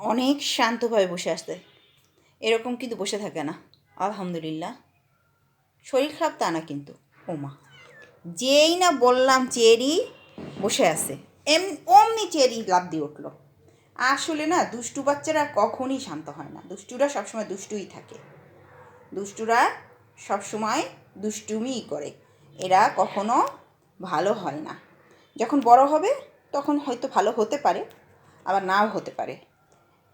অনেক শান্তভাবে বসে আসতে। এরকম কিন্তু বসে থাকে না। আলহামদুলিল্লাহ। শরীর খারাপ তা না কিন্তু। ওমা। যেই না বললাম চেরি বসে আছে। এম, অমনি চেরি লাভ দিয়ে উঠল। আসলে না, দুষ্টু বাচ্চারা কখনই শান্ত হয় না। দুষ্টুরা সবসময় দুষ্টুই থাকে। দুষ্টুরা সবসময় দুষ্টুমিই করে। এরা কখনো ভালো হয় না। যখন বড় হবে, তখন হয়তো ভালো হতে পারে, আবার নাও হতে পারে।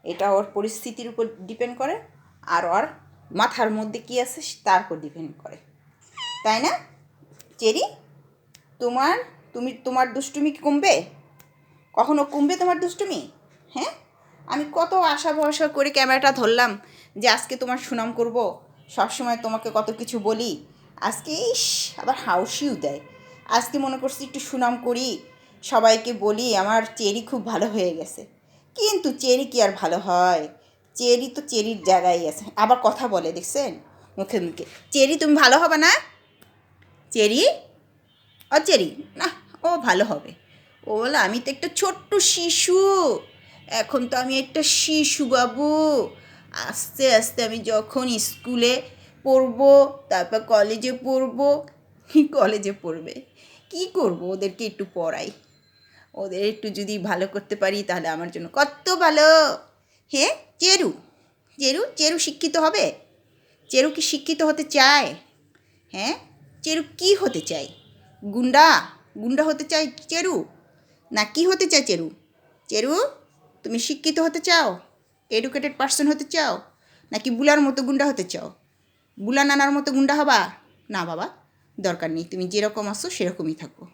এটা ওর পরিস্থিতির উপর ডিপেন্ড করে, আর ওর মাথার মধ্যে কী আছে তার উপর ডিপেন্ড করে। তাই না? চেরি, তোমার, তুমি, তোমার দুষ্টুমি কি কমবে? কখনো কমবে তোমার দুষ্টুমি? হ্যাঁ? আমি কত আশা ভরসা করে ক্যামেরাটা ধরলাম যে আজকে তোমার সুনাম করব, সবসময় তোমাকে কত কিছু বলি। আজকে ইস, আবার হাউসিও দেয়। আজকে মনে করছি একটু সুনাম করি, সবাইকে বলি, আমার চেরি খুব ভালো হয়ে গেছে। কিন্তু চেরি কি আর ভালো হয়? চেরি তো চেরির জায়গায় আছে। আবার কথা বলে, দেখছেন? মুখে মুখে। চেরি তুমি ভালো হবে না? চেরি? ও চেরি। না, ও ভালো হবে। ও বলে, আমি তো একটা ছোট্ট শিশু। এখন তো আমি একটা শিশু বাবু। আস্তে আস্তে আমি যখন স্কুলে পড়ব, তারপর কলেজে পড়ব কলেজে পড়বে? কি করব? ওদেরকে একটু পড়াই। ওদের একটু যদি ভালো করতে পারি, তাহলে আমার জন্য কত ভালো। হ্যাঁ চেরু। চেরু চেরু শিক্ষিত হবে? চেরু কি শিক্ষিত হতে চায়? হ্যাঁ? চেরু কি হতে চায়? গুন্ডা? গুন্ডা হতে চায় চেরু? না, কি হতে চায় চেরু? চেরু, তুমি শিক্ষিত হতে চাও? এডুকেটেড পার্সন হতে চাও? নাকি বুলার মতো গুন্ডা হতে চাও? বুলা নানার মতো গুন্ডা হবা? না বাবা, দরকার নেই। তুমি যেরকম আসো সেরকমই থাকো।